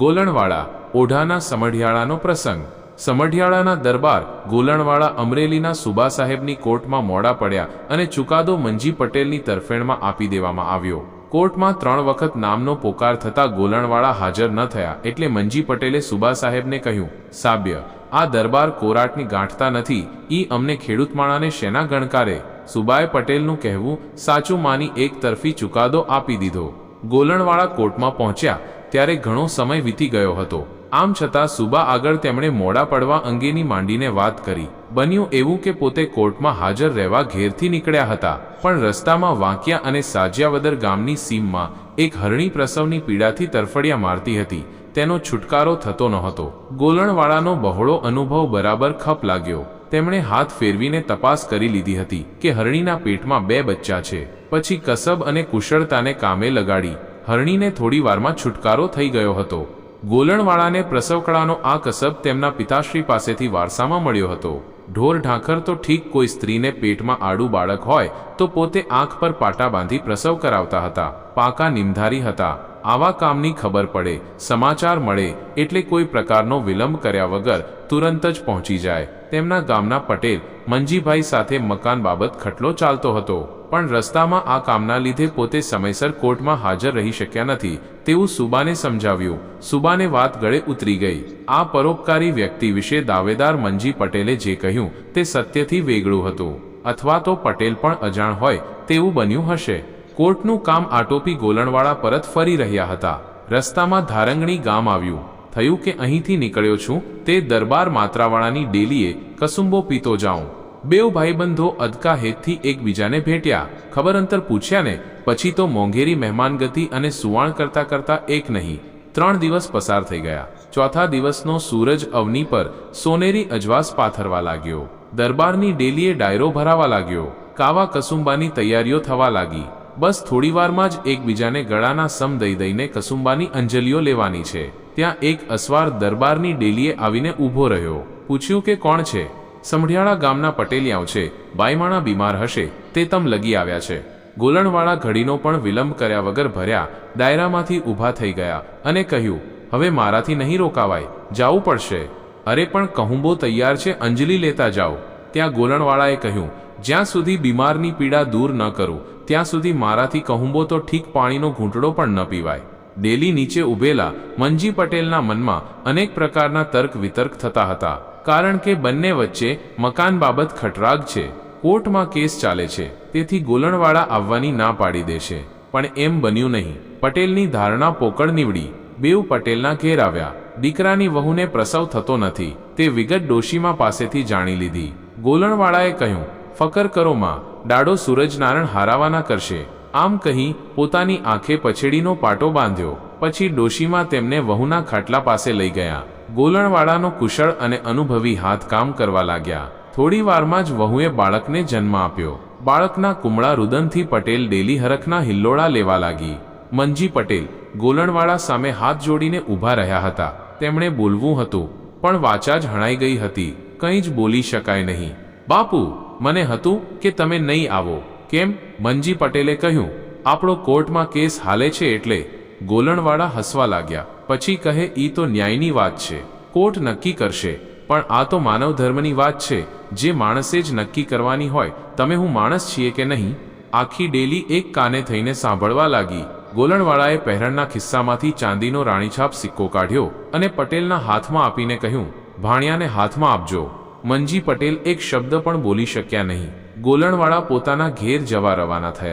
ગોલણવાળા, ઓઢાના સમઢિયાળાનો પ્રસંગ. સમઢિયાળાના દરબાર ગોલણવાળા અમરેલીના સુબા સાહેબની કોર્ટમાં મોડા પડ્યા અને ચુકાદો મંજી પટેલની તરફેણમાં આપી દેવામાં આવ્યો. કોર્ટમાં ત્રણ વખત નામનો પોકાર થતા ગોલણવાળા હાજર ન થયા એટલે મંજી પટેલે સુબા સાહેબને કહ્યું, સાબ્ય, આ દરબાર કોરાટની ગાંઠતા નથી. ઈ અમને ખેડૂત માણાને શેના ગણકારે? સુબાએ પટેલનું કહેવું, સાચું માની એક તરફી ચુકાદો આપી દીધો. ગોલણવાળા કોર્ટમાં પહોંચ્યા ત્યારે ઘણો સમય વીતી ગયો હતો. આમ છતાં સુબા આગળ તેમણે મોડા પડવા અંગેની માંડીને વાત કરી. બન્યું એવું કે પોતે કોર્ટમાં હાજર રહેવા ઘેરથી નીકળ્યા હતા, પણ રસ્તામાં વાંકિયા અને સાજિયાવદર ગામની સીમમાં એક હરણી પ્રસવની પીડાથી તરફડિયા મારતી હતી. તેનો છુટકારો થતો નહોતો. ગોલણવાળાનો બહોળો અનુભવ બરાબર ખપ લાગ્યો. તેમણે હાથ ફેરવીને તપાસ કરી લીધી હતી કે હરણીના પેટમાં બે બચ્ચા છે. પછી કસબ અને કુશળતાને કામે લગાડી. હરણીને થોડી વારમાં છુટકારો થઈ ગયો હતો. ગોલણવાળાને પ્રસવકળાનો આ કસબ તેમના પિતાશ્રી પાસેથી વારસામાં મળ્યો હતો. ઢોર ઢાંખર તો ઠીક કોઈ સ્ત્રીને પેટમાં આડું બાળક હોય, તો પોતે આંખ પર પાટા બાંધી પ્રસવ કરાવતા હતા. પાકા નિમધારી હતા. આવા કામની ખબર પડે, સમાચાર મળે, એટલે કોઈ પ્રકારનો વિલંબ કર્યા વગર તુરંત જ પહોંચી જાય. તેમના ગામના પટેલ, મંજીભાઈ સાથે મકાન બાબત ખટલો ચાલતો હતો. પણ રસ્તામાં આ કામના લીધે પોતે સમયસર કોર્ટમાં હાજર રહી શક્યા નથી, તેવું સુબાને સમજાવ્યું. સુબાને વાત ગળે ઉતરી ગઈ. આ પરોપકારી વ્યક્તિ વિશે દાવેદાર મંજી પટેલે જે કહ્યું, તે સત્યથી વેગળું હતું. અથવા તો પટેલ પણ અજાણ હોય, તેવું બન્યું હશે. કોર્ટનું કામ આટોપી ગોલણવાળા પરત ફરી રહ્યા હતા. રસ્તામાં ધારંગણી ગામ આવ્યું. થયું કે અહીંથી નીકળ્યો છું, તે દરબાર માત્રાવાળાની ડેલીએ કસુંબો પીતો જાઉં. બેઉ ભાઈબંધો અદકા હેતથી એકબીજાને ભેટ્યા. ખબર અંતર પૂછ્યા ને પછી તો મોંઘેરી, મહેમાનગતિ અને સુવાણ કરતા કરતા એક નહીં, ત્રણ દિવસ પસાર થઈ ગયા. ચોથા દિવસનો સૂરજ અવની પર સોનેરી અજવાસ પાથરવા લાગ્યો. દરબારની ડેલીએ ડાયરો ભરાવા લાગ્યો. કાવા કસુંબાની તૈયારીઓ થવા લાગી. બસ થોડીવારમાં જ એકબીજાને ગળાના સમ દઈ દઈને કસુંબાની અંજલિઓ લેવાની છે. ત્યાં એક અસવાર દરબારની ડેલીએ આવીને ઊભો રહ્યો. પૂછ્યું કે કોણ છે? સમઢિયાળા ગામના પટેલિયાઓ છે. બાઈમાણા બીમાર હશે, તે તમ લગી આવ્યા છે. ગોલણવાળા ઘડીનો પણ વિલંબ કર્યા વગર ભર્યા, ડાયરામાંથી ઊભા થઈ ગયા અને કહ્યું, હવે મારાથી નહીં રોકાવાય, જાવું પડશે. અરે, પણ કહુંબો તૈયાર છે, અંજલિ લેતા જાઓ. ત્યાં ગોલણવાળાએ કહ્યું, જ્યાં સુધી બીમારની પીડા દૂર ન કરું, ત્યાં સુધી મારાથી કહુંબો તો ઠીક પાણીનો ઘૂંટડો પણ ન પીવાય. ડેલી નીચે ઊભેલા મંજી પટેલના મનમાં અનેક પ્રકારના તર્ક વિતર્ક થતા હતા. કારણ કે બંને વચ્ચે મકાન બાબત ખટરાગ છે. કોર્ટમાં કેસ ચાલે છે. તેથી ગોલણવાળા આવવાની ના પાડી દેશે. પણ એમ બન્યું નહીં. પટેલની ધારણા પોકળ નીવડી. બેઉ પટેલના ઘેર આવ્યા. દીકરાની વહુને પ્રસવ થતો નથી. તે વિગત ડોશીમા પાસેથી જાણી લીધી. ગોલણવાળાએ કહ્યું, ફકર કરો માં. ડાડો સૂરજનારાયણ હારાવાના કરશે. આમ કહી પોતાની આંખે પછેડીનો પાટો બાંધ્યો. પછી ડોશીમાં તેમને વહુના ખાટલા પાસે લઈ ગયા. ગોલણવાળાનો કુશળ અને અનુભવી હાથ કામ કરવા લાગ્યા. થોડી વારમાં જ વહુએ બાળકને જન્મ આપ્યો. બાળકના કુમળા રુદનથી પટેલ ડેલી હરખના હિલ્લોળા લેવા લાગી. મંજી પટેલ, ગોલણવાળા સામે હાથ જોડીને ઊભા રહ્યા હતા. તેમણે બોલવું હતું, પણ વાચા જ હણાઈ ગઈ હતી. કંઈ જ બોલી શકાય નહીં. બાપુ, મને હતું કે તમે નહીં આવો. કેમ? મંજી પટેલે કહ્યું. આપણો કોર્ટમાં કેસ હાલે છે એટલે. ગોલણવાળા હસવા લાગ્યા. પછી કહે, ઈ તો ન્યાયની વાત છે, કોર્ટ નક્કી કરશે, પણ આ તો માનવ ધર્મની વાત છે, જે માણસે જ નક્કી કરવાની હોય, તમે હું માણસ છીએ કે નહીં? આખી ડેલી એક કાને થઈને સાંભળવા લાગી. ગોલણવાળાએ પહેરણના ખિસ્સામાંથી ચાંદીનો રાણીછાપ સિક્કો કાઢ્યો અને પટેલના હાથમાં આપીને કહ્યું, ભાણિયાને હાથમાં આપજો. મંજી પટેલ એક શબ્દ પણ બોલી શક્યા નહીં. ગોલણવાળા પોતાના ઘેર જવા રવાના થયા.